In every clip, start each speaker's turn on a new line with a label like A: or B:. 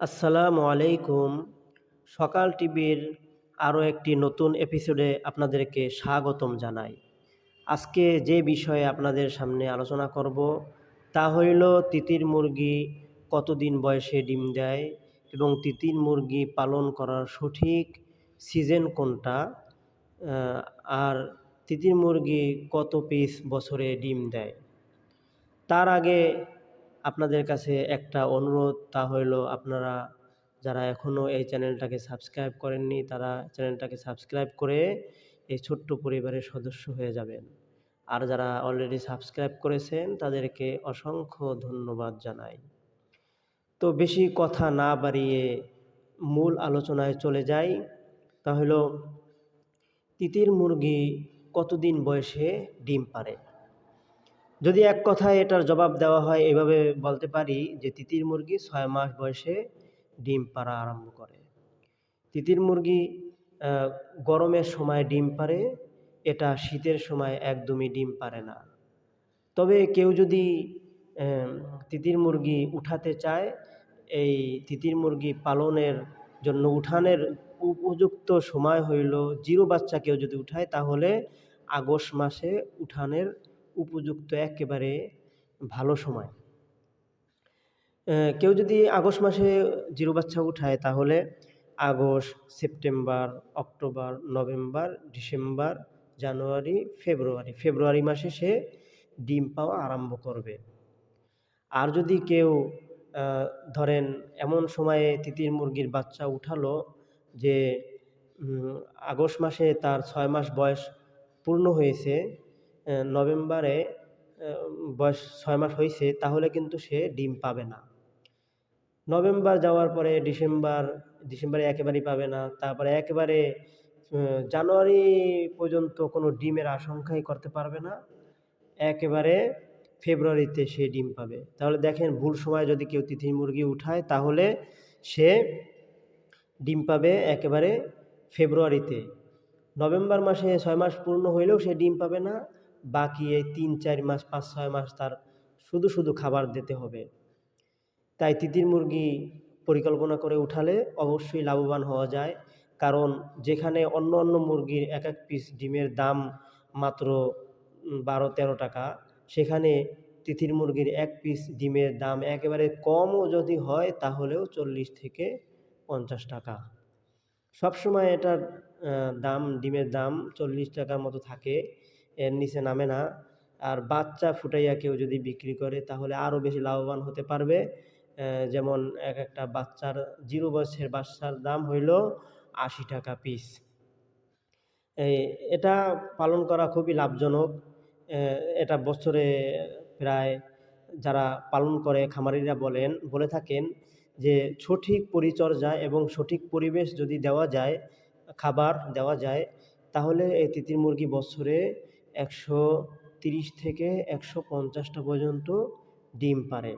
A: আসসালামু আলাইকুম। সকাল টিভির আরও একটি নতুন এপিসোডে আপনাদেরকে স্বাগতম জানাই। আজকে যে বিষয়ে আপনাদের সামনে আলোচনা করব তা হইল তিতির মুরগি কতদিন বয়সে ডিম দেয় এবং তিতির মুরগি পালন করার সঠিক সিজন কোনটা আর তিতির মুরগি কত পিস বছরে ডিম দেয়। তার আগে আপনাদের কাছে একটা অনুরোধ, তা হইল আপনারা যারা এখনও এই চ্যানেলটাকে সাবস্ক্রাইব করেননি, তারা চ্যানেলটাকে সাবস্ক্রাইব করে এই ছোট্ট পরিবারের সদস্য হয়ে যাবেন। আর যারা অলরেডি সাবস্ক্রাইব করেছেন, তাদেরকে অসংখ্য ধন্যবাদ জানাই। তো বেশি কথা না বাড়িয়ে মূল আলোচনায় চলে যাই। তা হলো তিতির মুরগি কতদিন বয়সে ডিম পারে যদি এক কথায় এটার জবাব দেওয়া হয়, এভাবে বলতে পারি যে তিতির মুরগি ছয় মাস বয়সে ডিম পাড়া আরম্ভ করে। তিতির মুরগি গরমের সময় ডিম পারে এটা শীতের সময় একদমই ডিম পারে না। তবে কেউ যদি তিতির মুরগি উঠাতে চায়, এই তিতির মুরগি পালনের জন্য উঠানের উপযুক্ত সময় হইল, জিরো বাচ্চা কেউ যদি উঠায়, তাহলে আগস্ট মাসে উঠানের উপযুক্ত, একেবারে ভালো সময়। কেউ যদি আগস্ট মাসে জিরো বাচ্চা উঠায়, তাহলে August, September, October, November, December, January, February. February মাসে সে ডিম পাওয়া আরম্ভ করবে। আর যদি কেউ ধরেন এমন সময়ে তিতির মুরগির বাচ্চা উঠালো যে আগস্ট মাসে তার ছয় মাস বয়স পূর্ণ হয়েছে নভেম্বরে বয়স ছয় মাস হয়েছে তাহলে কিন্তু সে ডিম পাবে না। নভেম্বর যাওয়ার পরে ডিসেম্বর, ডিসেম্বরে একেবারেই পাবে না। তারপরে একেবারে জানুয়ারি পর্যন্ত কোনো ডিমের আশঙ্কাই করতে পারবে না। একেবারে ফেব্রুয়ারিতে সে ডিম পাবে। তাহলে দেখেন, ভুল সময় যদি কেউ তিথি মুরগি উঠায়, তাহলে সে ডিম পাবে একেবারে ফেব্রুয়ারিতে। নভেম্বর মাসে ছয় মাস পূর্ণ হইলেও সে ডিম পাবে না। বাকি এই তিন, চার মাস, পাঁচ, ছয় মাস তার শুধু শুধু খাবার দিতে হবে। তাই তিতির মুরগি পরিকল্পনা করে উঠালে অবশ্যই লাভবান হওয়া যায়। কারণ যেখানে অন্য অন্য মুরগির এক এক পিস ডিমের দাম মাত্র বারো, তেরো টাকা, সেখানে তিতির মুরগির এক পিস ডিমের দাম একেবারে কমও যদি হয় তাহলেও চল্লিশ থেকে পঞ্চাশ টাকা। সবসময় এটার দাম, ডিমের দাম চল্লিশ টাকার মতো থাকে। এর নিচে নামে না। আর বাচ্চা ফুটাইয়া কেউ যদি বিক্রি করে, তাহলে আরও বেশি লাভবান হতে পারবে। যেমন এক একটা বাচ্চার জিরো বয়সের বাচ্চার দাম হইল আশি টাকা পিস এটা পালন করা খুবই লাভজনক। এটা বছরে প্রায় যারা পালন করে, খামারিরা বলেন, বলে থাকেন যে সঠিক পরিচর্যা এবং সঠিক পরিবেশ যদি দেওয়া যায়, খাবার দেওয়া যায়, তাহলে এই তিতির মুরগি বছরে একশো তিরিশ থেকে একশো পঞ্চাশটা পর্যন্ত ডিম পারে।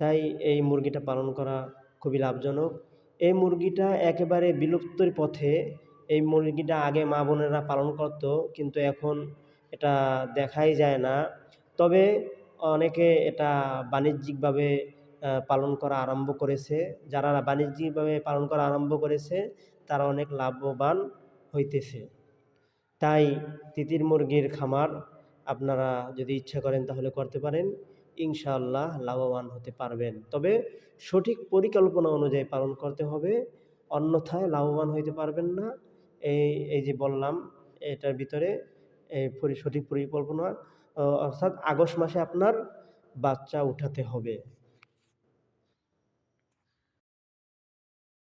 A: তাই এই মুরগিটা পালন করা খুবই লাভজনক। এই মুরগিটা একেবারে বিলুপ্তির পথে এই মুরগিটা আগে মা বোনেরা পালন করত, কিন্তু এখন এটা দেখাই যায় না। তবে অনেকে এটা বাণিজ্যিকভাবে পালন করা আরম্ভ করেছে। যারা বাণিজ্যিকভাবে পালন করা আরম্ভ করেছে, তারা অনেক লাভবান হইতেছে। তাই তিতির মুরগির খামার আপনারা যদি ইচ্ছা করেন তাহলে করতে পারেন। ইনশাআল্লাহ লাভবান হতে পারবেন। তবে সঠিক পরিকল্পনা অনুযায়ী পালন করতে হবে। অন্যথায় লাভবান হইতে পারবেন না। এই এই যে বললাম, এটার ভিতরে সঠিক পরিকল্পনা অর্থাৎ আগস্ট মাসে আপনার বাচ্চা উঠাতে হবে।